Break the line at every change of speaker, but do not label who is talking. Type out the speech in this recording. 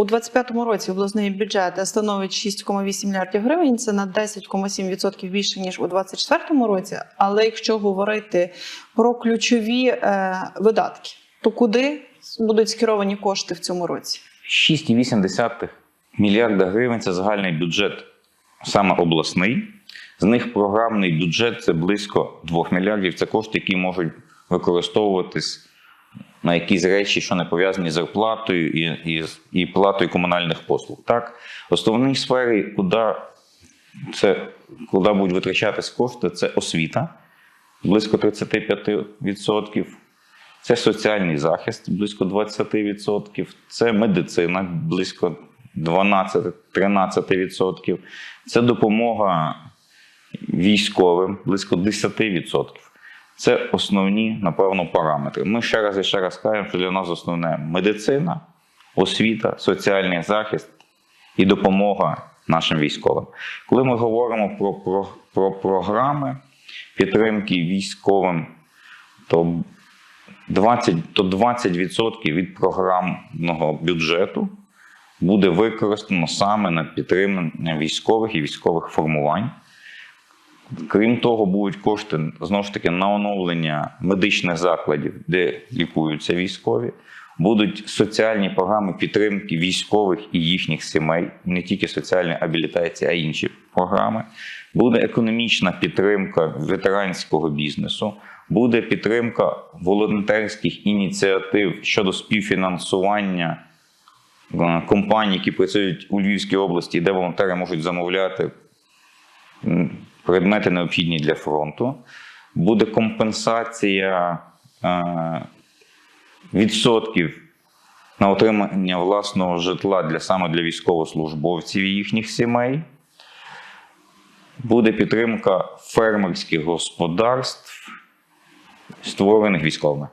У 2025 році обласний бюджет становить 6,8 мільярдів гривень. Це на 10,7% більше ніж у 2024 році. Але якщо говорити про ключові е, видатки, то куди будуть скеровані кошти в цьому році?
6,8 мільярда гривень це загальний бюджет саме обласний. З них програмний бюджет це близько 2 мільярдів. Це кошти, які можуть використовуватись на якісь речі, що не пов'язані з зарплатою і, і, і платою комунальних послуг. Так, основні сфери, куди, це, куди будуть витрачатись кошти, це освіта близько 35%. Це соціальний захист близько 20%, це медицина близько 12-13%, це допомога військовим близько 10%. Це основні, напевно, параметри. Ми ще раз і ще раз кажемо, що для нас основне медицина, освіта, соціальний захист і допомога нашим військовим. Коли ми говоримо про, про, про програми підтримки військовим, то 20, то 20% від програмного бюджету буде використано саме на підтримання військових і військових формувань. Крім того, будуть кошти знову ж таки на оновлення медичних закладів, де лікуються військові. Будуть соціальні програми підтримки військових і їхніх сімей, не тільки соціальна абілітація, а й інші програми. Буде економічна підтримка ветеранського бізнесу, буде підтримка волонтерських ініціатив щодо співфінансування е, компаній, які працюють у Львівській області, де волонтери можуть замовляти предмети необхідні для фронту. Буде компенсація е, відсотків на отримання власного житла для саме для військовослужбовців і їхніх сімей. Буде підтримка фермерських господарств, створених військовими.